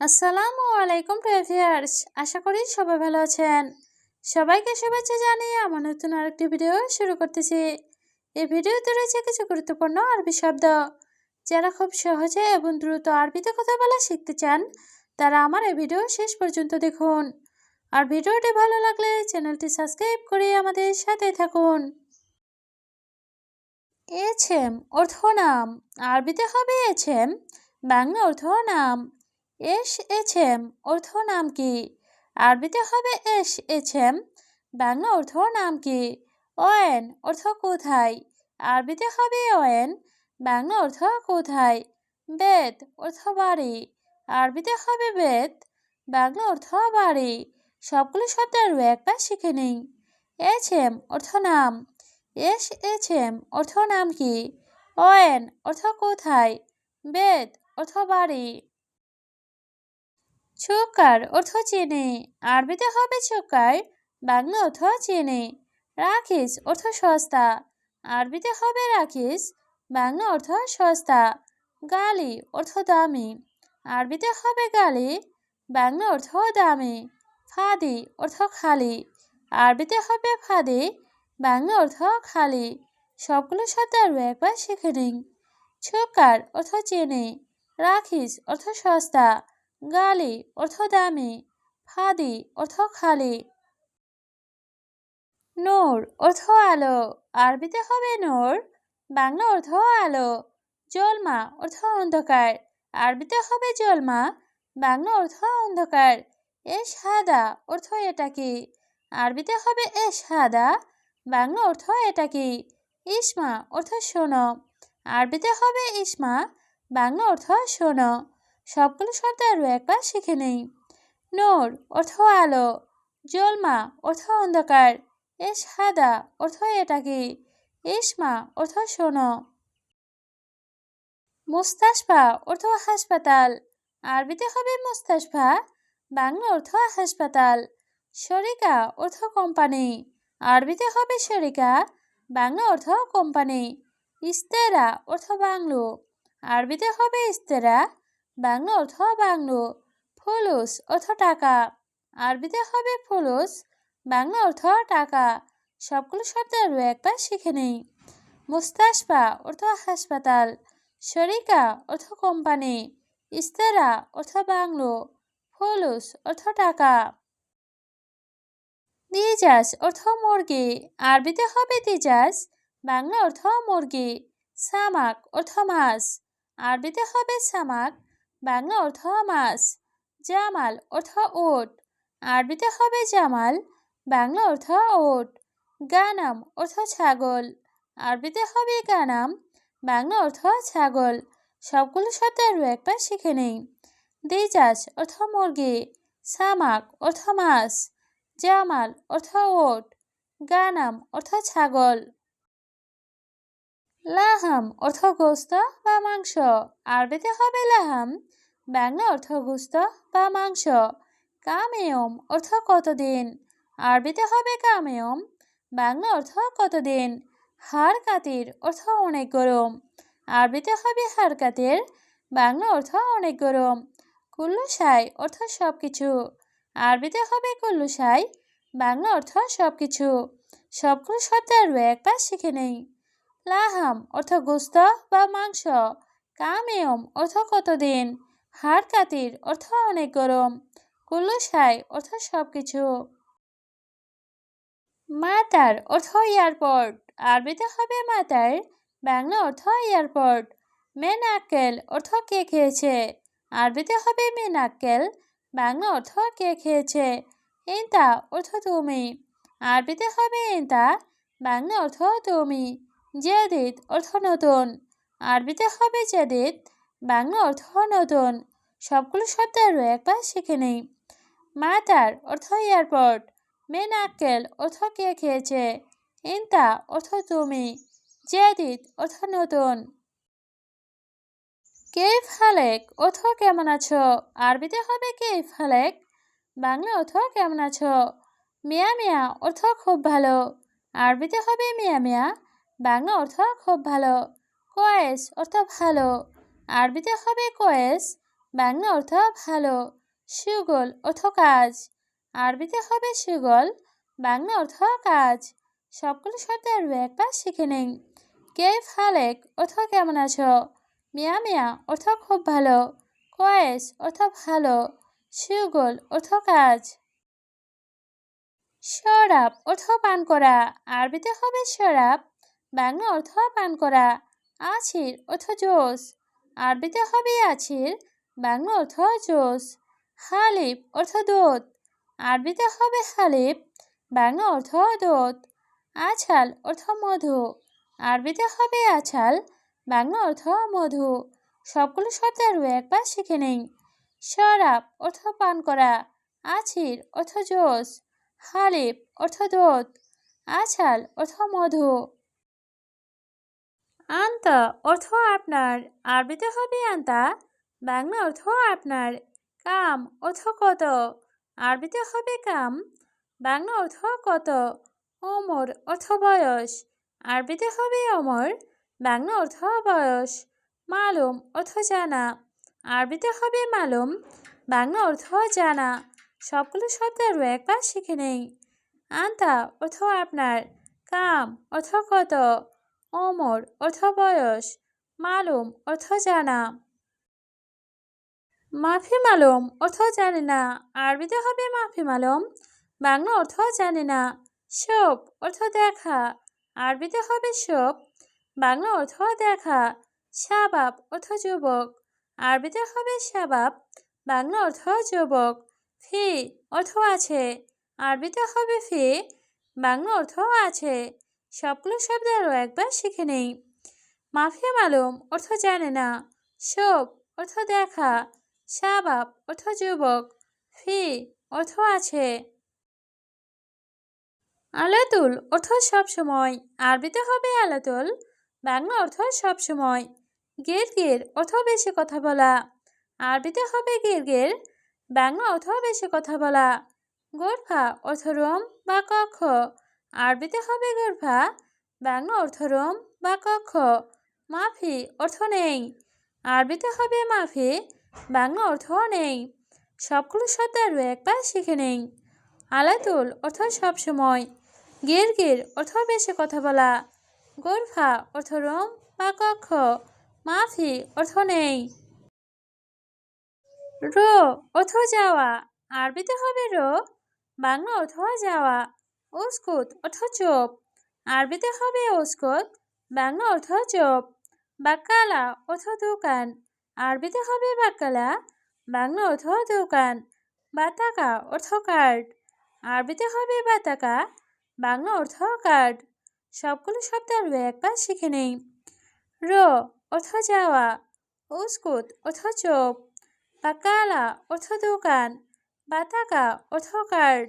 আসসালামু আলাইকুম প্রিভিয়ার্স, আশা করি সবাই ভালো আছেন। সবাইকে শুভেচ্ছা জানিয়ে আমার নতুন আরেকটি ভিডিও শুরু করতেছি। এই ভিডিওতে রয়েছে কিছু গুরুত্বপূর্ণ আরবি শব্দ। যারা খুব সহজে এবং দ্রুত আরবিতে কথা বলা শিখতে চান, তারা আমার এই ভিডিও শেষ পর্যন্ত দেখুন। আর ভিডিওটি ভালো লাগলে চ্যানেলটি সাবস্ক্রাইব করে আমাদের সাথে থাকুন। এছেম অর্থ নাম। আরবিতে হবে এছেম বাংলা অর্থ নাম। এস এছেম অর্থ নাম কি? আরবিতে হবে এস এছেম বাংলা অর্থ নাম কি? অয়েন অর্থ কোথায়? আরবিতে হবে অয়েন বাংলা অর্থ কোথায়? বেদ, অর্থ বাড়ি। আরবিতে হবে বেদ, বাংলা অর্থ বাড়ি। সবগুলো শব্দ আরও একবার শিখে নিই। এছেম অর্থ নাম। এস এছেম অর্থ নাম কি? অয়েন অর্থ কোথায়? বেদ, অর্থ বাড়ি। চোকার অর্থ চেনে, আরবিতে হবে চোকার, বাংলা অর্থ চেনে। রাখিস অর্থ সস্তা, আরবিতে হবে রাখিস বাংলা অর্থ সস্তা। গালি অর্থ দামি, আরবিতে হবে গালি, বাংলা অর্থ দামি। ফাদি অর্থ খালি, আরবিতে হবে ফাদি, বাংলা অর্থ খালি। সবগুলো শব্দ আরও একবার শিখে নিন। ছোকার অর্থ চেনে রাখিস অর্থ সস্তা। গালি অর্থ দামি, ফাদি অর্থ খালি। নূর অর্থ আলো, আরবিতে হবে নূর, বাংলা অর্থ আলো, জলমা অর্থ অন্ধকার, আরবিতে হবে জলমা, বাংলা অর্থ অন্ধকার এ সাদা অর্থ এটা কি আরবিতে হবে এ সাদা বাংলা অর্থ এটা কি ইসমা অর্থ শোনো, আরবিতে হবে ইসমা, বাংলা অর্থ শোনো। সবগুলো শব্দ আরও একবার শিখে নেই। নূর, অর্থ আলো। জলমা, অর্থ অন্ধকার। এস সাদা অর্থ এটা কি? ইসমা অর্থ শোনো। মুস্তাসফা অর্থ হাসপাতাল। আরবিতে হবে মুস্তাসফা বাংলা অর্থ হাসপাতাল। শরিকা, অর্থ কোম্পানি। আরবিতে হবে শরিকা, বাংলা অর্থ কোম্পানি। ইস্তেরা, অর্থ বাংলো। আরবিতে হবে ইস্তেরা বাংলা অর্থ বাংলো, ফুলুস অর্থ টাকা। আরবিতে হবে ফুলুস, বাংলা অর্থ টাকা। সবগুলো শব্দ আরও একবার শিখে নেই। মুস্তাসপা অর্থ হাসপাতাল, শরিকা অর্থ কোম্পানি ইস্তারা অর্থ বাংলো, ফুলুস অর্থ টাকা। দিজাস অর্থ মুরগি, আরবিতে হবে দিজাস বাংলা অর্থ মুরগি, সামাক অর্থ মাছ। আরবিতে হবে সামাক বাংলা অর্থ মাছ জামাল অর্থ ওট, আরবিতে হবে জামাল, বাংলা অর্থ ওট, গানাম অর্থ ছাগল, আরবিতে হবে গানাম, বাংলা অর্থ ছাগল, সবগুলো শব্দ আরও একবার শিখে নেই। দিজাস অর্থ মুরগি, সামাক অর্থ মাছ, জামাল অর্থ ওট, গানাম অর্থ ছাগল। লাহাম অর্থ গোস্ত বা মাংস। আরবিতে হবে লাহাম। বাংলা অর্থ গোস্ত বা মাংস। কামেয়ম অর্থ কতদিন? আরবিতে হবে কামেয়ম। বাংলা অর্থ কতদিন? হার কাতির অর্থ অনেক গরম। আরবিতে হবে হার কাতির বাংলা অর্থ অনেক গরম। কুল্লু সাই অর্থ সব কিছু আরবিতে হবে কুল্লু সাই বাংলা অর্থ সব কিছু সবগুলো শব্দ আরও একবার শিখে নেই। লাহাম অর্থ গোস্ত বা মাংস, কামেয়ম অর্থ কতদিন, হাড় কাতির অর্থ অনেক গরম কুল্লু সাই অর্থ সব কিছু মাতার অর্থ এয়ারপোর্ট, আরবিতে হবে মাতার, বাংলা অর্থ এয়ারপোর্ট। মেন আক্কেল অর্থ কে খেয়েছে, আরবিতে হবে মেন আক্কেল বাংলা অর্থ কে খেয়েছে। ইন্তা অর্থ তুমি, আরবিতে হবে ইন্তা বাংলা অর্থ তুমি। জেদিত অর্থ নতুন। আরবিতে হবে জেদিত, বাংলা অর্থ নতুন। সবগুলো শব্দ আরও একবার শিখে নেই। মাতার অর্থ এয়ারপোর্ট মেন আক্কেল অর্থ কে খেয়েছে। ইন্তা অর্থ তুমি, জেদিত অর্থ নতুন। কেফ হালেক অর্থ কেমন আছো? আরবিতে হবে কেফ হালেক, বাংলা অর্থ কেমন আছো? মিয়া মিয়া অর্থ খুব ভালো। আরবিতে হবে মিয়া মিয়া বাংলা অর্থ খুব ভালো। কয়েস অর্থ ভালো। আরবিতে হবে কয়েস, বাংলা অর্থ ভালো। সুগল অর্থ কাজ। আরবিতে হবে সুগল, বাংলা অর্থ কাজ। সবগুলো শব্দ আরও একবার শিখে নেই কে ফালেক অর্থ কেমন আছো? মিয়া মিয়া অর্থ খুব ভালো। কয়েস অর্থ ভালো। সুগল অর্থ কাজ। শরাব অর্থ পান করা। আরবিতে হবে শরাব বাংলা অর্থ পান করা। আছির অর্থ জোস। আরবিতে হবে আছির বাংলা অর্থ জোস। হালিব অর্থ দোত। আরবিতে হবে হালিব বাংলা অর্থ দুধ আছাল অর্থ মধু। আরবিতে হবে আছাল বাংলা অর্থ মধু। সবগুলো শব্দ আরও একবার শিখে নেই। শরাব অর্থ পান করা। আছির অর্থ জোস। হালিব অর্থ দুধ আছাল অর্থ মধু। আন্তা অর্থ আপনার, আরবিতে হবে আন্তা, বাংলা অর্থ আপনার, কাম অর্থ কত, আরবিতে হবে কাম, বাংলা অর্থ কত অমর অর্থ বয়স, আরবিতে হবে অমর বাংলা অর্থ বয়স, মালুম অর্থ জানা, আরবিতে হবে মালুম, বাংলা অর্থ জানা, সবগুলো শব্দ আরও একবার শিখে নেই, আন্তা অর্থ আপনার, কাম অর্থ কত অমর অর্থ বয়স, মালুম অর্থ জানা। মাফি মালুম অর্থ জানে না। আরবিতে হবে মাফি মালুম, বাংলা অর্থ জানে না। সব অর্থ দেখা। আরবিতে হবে সব বাংলা অর্থ দেখা। শাবাব অর্থ যুবক, আরবিতে হবে শাবাব, বাংলা অর্থ যুবক। ফি অর্থ আছে। আরবিতে হবে ফি, বাংলা অর্থ আছে। সবগুলো শব্দ আরও একবার শিখে নেই। মাফিয়া মালুম, অর্থ জানে না। সব অর্থ দেখা। শাবাব, অর্থ যুবক। ফি, অর্থ আছে। আলাতুল, অর্থ সবসময় আরবিতে হবে আলাতুল, বাংলা অর্থ সবসময় গের গের, অর্থ বেশি কথা বলা। আরবিতে হবে গের গের, বাংলা অর্থ বেশি কথা বলা। গোরফা অর্থ রোম বা কক্ষ। আরবিতে হবে গোরফা বাংলা অর্থ রোম বা কক্ষ। মাফি অর্থ নেই। আরবিতে হবে মাফি, বাংলা অর্থ নেই। সবগুলো শব্দ আরও একবার শিখে নেই। আলাতুল অর্থ সবসময় গের গের অর্থ বেশি কথা বলা। গোরফা অর্থ রোম বা কক্ষ। মাফি অর্থ নেই। রো অর্থ যাওয়া। আরবিতে হবে রো, বাংলা অর্থ যাওয়া। উস্কুত অর্থ চোপ। আরবিতে হবে উস্কুত, বাংলা অর্থ চোপ। বাক্কালা অর্থ দোকান। আরবিতে হবে বাক্কালা বাংলা অর্থ দোকান। বাতাকা অর্থ কার্ড। আরবিতে হবে বাতাকা, বাংলা অর্থ কার্ড। সবগুলো শব্দ আর একবার শিখে নেই। র অর্থ যাওয়া। উস্কুত অর্থ চোপ। বাকালা অর্থ দোকান। বাতাকা অর্থ কার্ড।